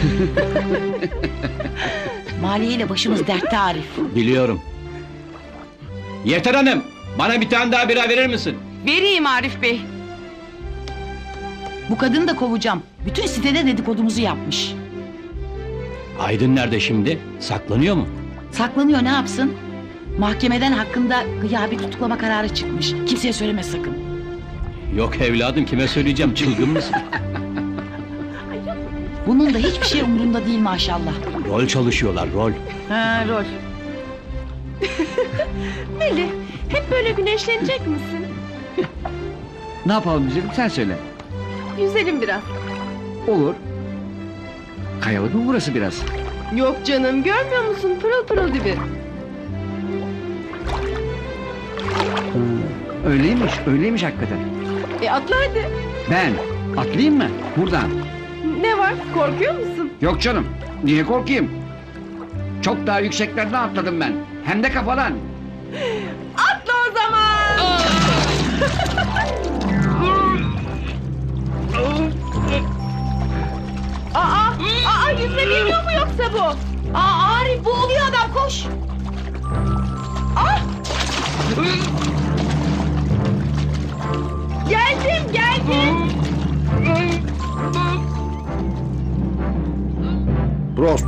Maliyeyle başımız dertte Arif. Biliyorum. Yeter hanım. Bana bir tane daha bira verir misin? Vereyim Arif Bey. Bu kadını da kovacağım. Bütün sitede dedikodumuzu yapmış. Aydın nerede şimdi? Saklanıyor mu? Saklanıyor ne yapsın? Mahkemeden hakkında gıyabi tutuklama kararı çıkmış. Kimseye söyleme sakın. Yok evladım kime söyleyeceğim çılgın mısın? Bunun da hiçbir şey umurunda değil maşallah. rol çalışıyorlar rol. Ha rol. Melih, hep böyle güneşlenecek misin? Ne yapalım güzelim sen söyle. Yüzelim biraz. Olur. Kayalık mı burası biraz? Yok canım, görmüyor musun? Pırıl pırıl gibi. Öyleymiş, öyleymiş hakikaten. E atla hadi. Ben atlayayım mı? Buradan. Var, korkuyor musun? Yok canım. Niye korkayım? Çok daha yükseklerden atladım ben. Hem de kafadan. Atla o zaman! aa, aa yüzme bilmiyor mu yoksa bu? Aa Arif boğuluyor adam koş. Geldim, geldim. Prost.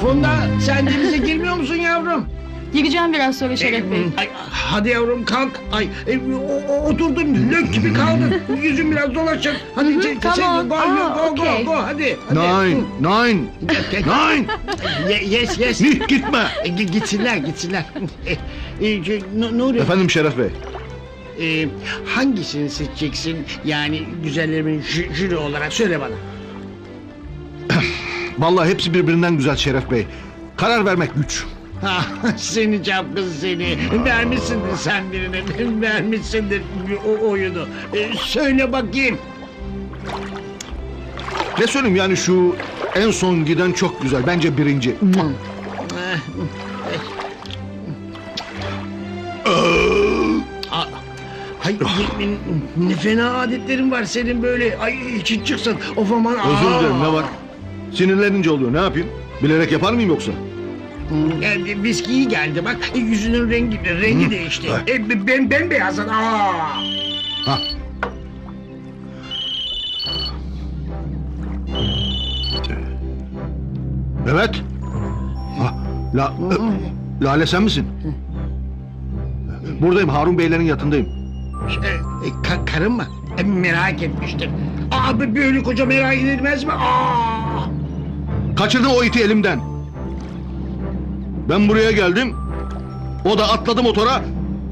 Funda sen denize girmiyor musun yavrum? Gireceğim biraz sonra Şeref Bey. Ay, hadi yavrum kalk. Ay, e, o, o- oturdun lök gibi kaldın. Yüzün biraz dolaşır. Hadi Hı hı, sen- tamam. sen go, Aa, go, go, okey. go, hadi. hadi. Nine, nine, nine. Ye- yes, yes. Nih gitme. E, gi- gitsinler, gitsinler. E, e, şey, Nu- Nuri, Efendim Şeref Bey. e, hangisini seçeceksin? Yani güzellerimin jü- jüri olarak söyle bana. Vallahi hepsi birbirinden güzel Şeref Bey. Karar vermek güç. Ha, seni çapkın seni. Vermişsindir sen birine. Vermişsindir o oyunu. E, söyle bakayım. Ne söyleyeyim yani şu en son giden çok güzel. Bence birinci. Yemin ne fena adetlerin var senin böyle. Ay için çıksın. Of aman. Özür dilerim ne var? Sinirlenince oluyor ne yapayım? Bilerek yapar mıyım yoksa? E, viski iyi geldi bak. E, yüzünün rengi rengi Hı. değişti. Ha. E, ben beyazın. Aa. Ha. Evet. Ha, la, Lale sen misin? Buradayım Harun Beylerin yatındayım. E, e, ka- karın mı? E, merak etmiştir. Abi böyle koca merak edilmez mi? Aa. Kaçırdın o iti elimden. Ben buraya geldim. O da atladı motora.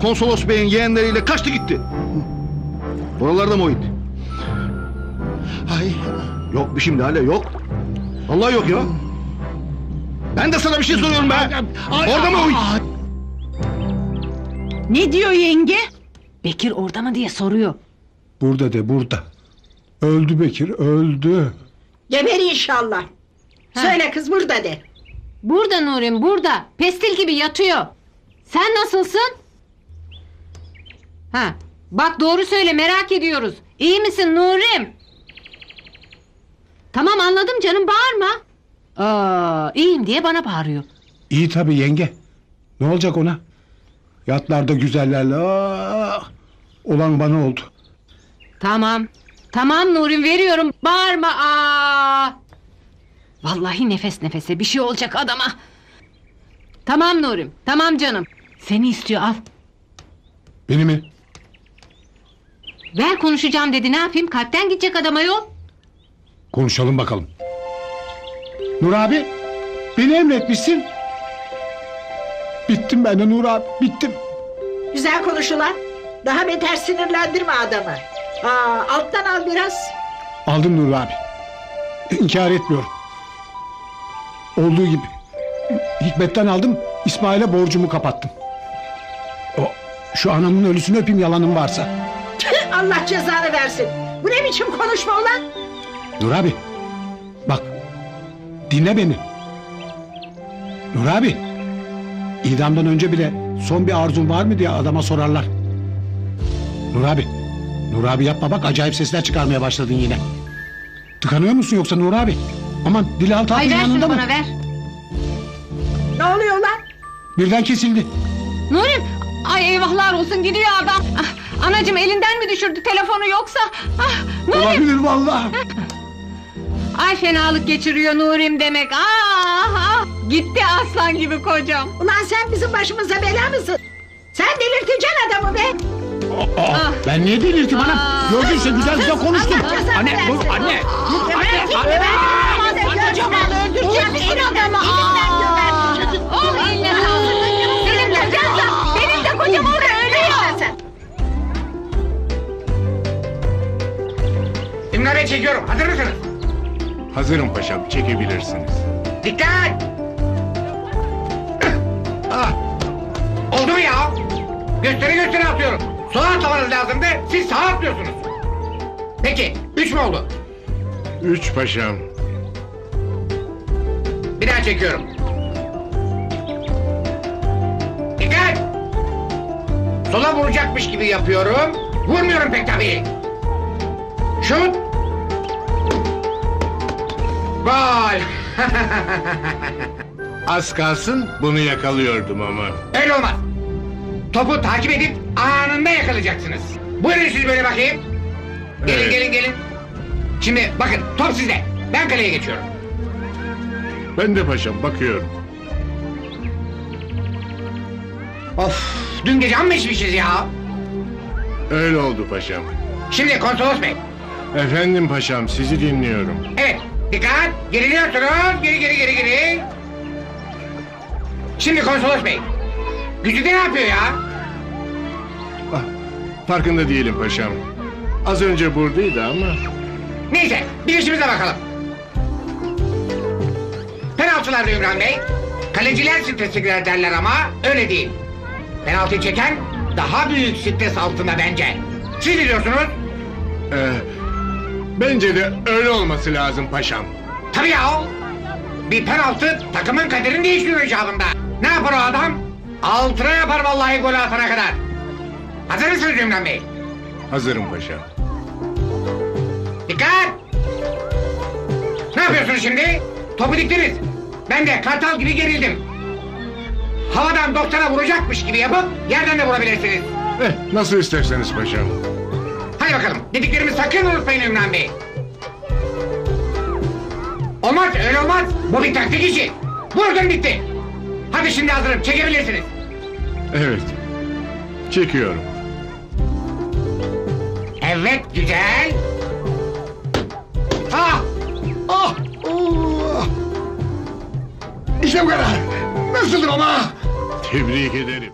Konsolos beyin yeğenleriyle kaçtı gitti. Buralarda mı o it? Ay. Yok bir şimdi hala yok. Allah yok ya. Ben de sana bir şey soruyorum be. Orada mı o it? Ne diyor yenge? Bekir orada mı diye soruyor. Burada de burada. Öldü Bekir öldü. Geber inşallah. Söyle kız burada de. Burada Nurim burada. Pestil gibi yatıyor. Sen nasılsın? Ha, bak doğru söyle merak ediyoruz. İyi misin Nurim? Tamam anladım canım bağırma. Aa, iyiyim diye bana bağırıyor. İyi tabi yenge. Ne olacak ona? Yatlarda güzellerle. Aa! Olan bana oldu. Tamam. Tamam Nurim veriyorum. Bağırma. Aa! Vallahi nefes nefese bir şey olacak adama. Tamam Nurim. Tamam canım. Seni istiyor al. Beni mi? Ver konuşacağım dedi. Ne yapayım? Kalpten gidecek adama yol. Konuşalım bakalım. Nur abi. Beni emretmişsin. Bittim ben de Nur abi. Bittim. Güzel konuşulan. Daha beter sinirlendirme adamı. Aa, alttan al biraz. Aldım Nur abi. İnkar etmiyorum. Olduğu gibi. Hikmet'ten aldım. İsmail'e borcumu kapattım. O, şu anamın ölüsünü öpeyim yalanım varsa. Allah cezanı versin. Bu ne biçim konuşma ulan? Nur abi. Bak. Dinle beni. Nur abi. İdamdan önce bile son bir arzun var mı diye adama sorarlar. Nur abi. Nur abi yapma bak acayip sesler çıkarmaya başladın yine. Tıkanıyor musun yoksa Nur abi? Aman Dilan Ay Tatlı'nın ver yanında şunu mı? bana ver. Ne oluyor lan? Birden kesildi. Nurim ay eyvahlar olsun gidiyor adam. Ah, anacığım elinden mi düşürdü telefonu yoksa? Ah, Nurim. Olabilir vallahi. Ay fenalık geçiriyor Nurim demek. Ah, ah. Gitti aslan gibi kocam. Ulan sen bizim başımıza bela mısın? Sen delirteceksin adamı be. Ah. Ben niye delirtim anam? Aa. Gördünse güzel güzel konuştum. Allah cezanı Anne versin. dur anne. Dur ben kocaman öldüreceğim el adamı. Elimden döversin. Oh eline sağlık. Benim kocam da, benim de kocam orada ölüyor. Bey çekiyorum. Hazır mısınız? Hazırım paşam çekebilirsiniz. Dikkat! ah. Oldu mu ya? Gösteri gösteri atıyorum. Sola atlamanız lazımdı. Siz sağa atlıyorsunuz. Peki. Üç mü oldu? Üç paşam. Bir daha çekiyorum. Dikkat! Sola vuracakmış gibi yapıyorum. Vurmuyorum pek tabii. Şut! Gol! Az kalsın bunu yakalıyordum ama. Öyle olmaz. Topu takip edip anında yakalayacaksınız. Buyurun siz böyle bakayım. Gelin Evet. gelin gelin. Şimdi bakın top sizde. Ben kaleye geçiyorum. Ben de paşam bakıyorum. Of dün gece amma içmişiz ya. Öyle oldu paşam. Şimdi konsolos bey. Efendim paşam sizi dinliyorum. Evet dikkat geriliyorsunuz. Geri geri geri geri. Şimdi konsolos bey. Gücüde ne yapıyor ya? Ah, farkında değilim paşam. Az önce buradaydı ama. Neyse bir işimize bakalım. Penaltılarda Ümran Bey. Kaleciler strese girer derler ama öyle değil. Penaltı çeken daha büyük stres altında bence. Siz ne diyorsunuz? Ee, bence de öyle olması lazım paşam. Tabii ya. Bir penaltı takımın kaderini değiştiriyor icabında. Ne yapar o adam? Altına yapar vallahi golü atana kadar. Hazır mısınız Ümran Bey? Hazırım paşam. Dikkat! Ne yapıyorsunuz şimdi? Topu diktiniz. Ben de kartal gibi gerildim. Havadan 90'a vuracakmış gibi yapıp yerden de vurabilirsiniz. Eh, nasıl isterseniz paşam. Hadi bakalım. Dediklerimi sakın unutmayın Ümran Bey. Olmaz öyle olmaz. Bu bir taktik işi. Vurdun bitti. Hadi şimdi hazırım. Çekebilirsiniz. Evet. Çekiyorum. Evet güzel. Ah! Ah! İşte bu kadar. Nasıldım ama? Tebrik ederim.